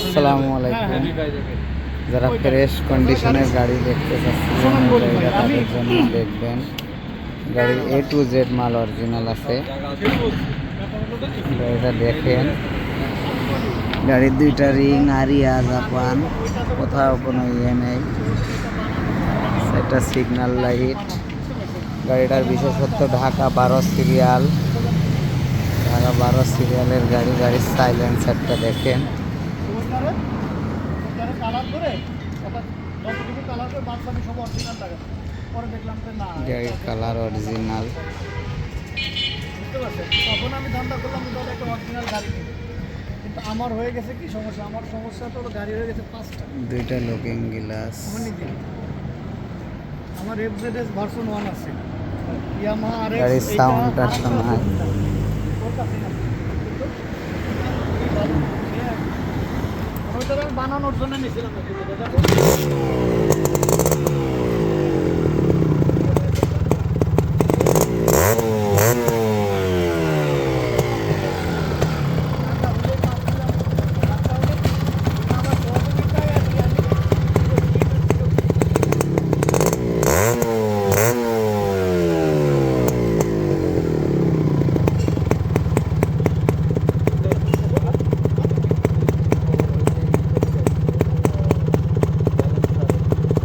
আসসালামু আলাইকুম। যারা ফ্রেশ কন্ডিশনের গাড়ি দেখতে গাড়িটা তাদের জন্য দেখবেন। গাড়ির এ টু জেড মাল অরিজিনাল আছে। গাড়িটা দেখেন। গাড়ির দুইটা রিং আরিয়া জাপান, কোথাও কোনো ইয়ে নেই। সেটা সিগন্যাল লাইট গাড়িটার বিশেষত্ব ঢাকা বারো সিরিয়াল ঢাকা বারো সিরিয়ালের গাড়ি, গাড়ির সাইলেন্সারটা দেখেন। কালার করে যতটুকু কালার করে বাদ বাকি সব অরিজিনাল লাগে। পরে দেখলাম যে না কালার অরিজিনাল বুঝতে পারছেন? তখন আমি ধান্দা করলাম যে দাদা একটা অরিজিনাল গাড়ি। কিনি কিন্তু আমার হয়ে গেছে কি সমস্যা? আমার সমস্যা তো গাড়ি হয়ে গেছে পাঁচটা। দুইটা লুকিং গ্লাস আমার নিজে আমার এফজেডএস ভার্সন ওয়ান আছে। ইয়ামাহা আর গাড়ির সাউন্ডটা শোনায় ওইটা সুতরাং বানানোর জন্য Oh.